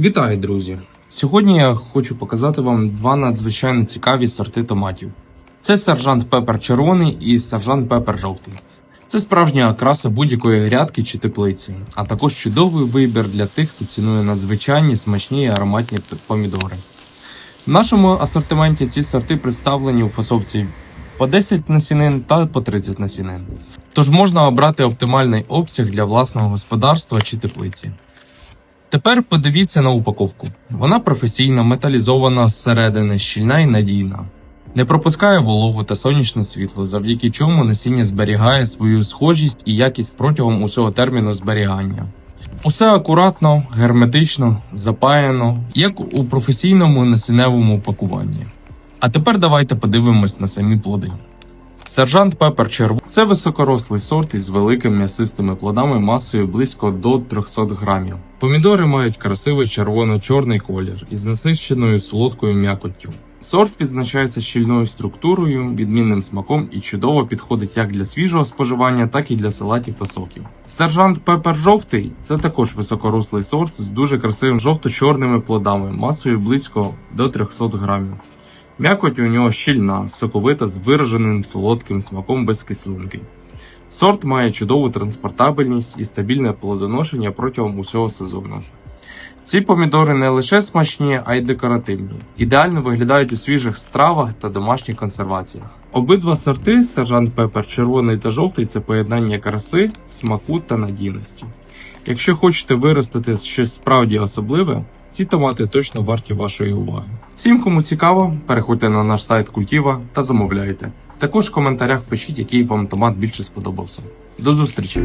Вітаю, друзі! Сьогодні я хочу показати вам два надзвичайно цікаві сорти томатів. Це сержант пепер червоний і сержант пепер жовтий. Це справжня окраса будь-якої грядки чи теплиці, а також чудовий вибір для тих, хто цінує надзвичайні смачні і ароматні помідори. В нашому асортименті ці сорти представлені у фасовці по 10 насінин та по 30 насінин. Тож можна обрати оптимальний обсяг для власного господарства чи теплиці. Тепер подивіться на упаковку. Вона професійна, металізована зсередини, щільна і надійна. Не пропускає вологу та сонячне світло, завдяки чому насіння зберігає свою схожість і якість протягом усього терміну зберігання. Усе акуратно, герметично, запаяно, як у професійному насінневому пакуванні. А тепер давайте подивимось на самі плоди. Сержант Пепер Червоний це високорослий сорт із великими м'ясистими плодами масою близько до 300 грамів. Помідори мають красивий червоно-чорний колір із насиченою солодкою м'якоттю. Сорт відзначається щільною структурою, відмінним смаком і чудово підходить як для свіжого споживання, так і для салатів та соків. Сержант Пепер жовтий це також високорослий сорт з дуже красивими жовто-чорними плодами масою близько до 300 грамів. М'якоть у нього щільна, соковита з вираженим солодким смаком без кислинки. Сорт має чудову транспортабельність і стабільне плодоношення протягом усього сезону. Ці помідори не лише смачні, а й декоративні. Ідеально виглядають у свіжих стравах та домашніх консерваціях. Обидва сорти сержант Пепер червоний та жовтий це поєднання краси, смаку та надійності. Якщо хочете виростити щось справді особливе, ці томати точно варті вашої уваги. Всім, кому цікаво, переходьте на наш сайт Культіва та замовляйте. Також в коментарях пишіть, який вам томат більше сподобався. До зустрічі!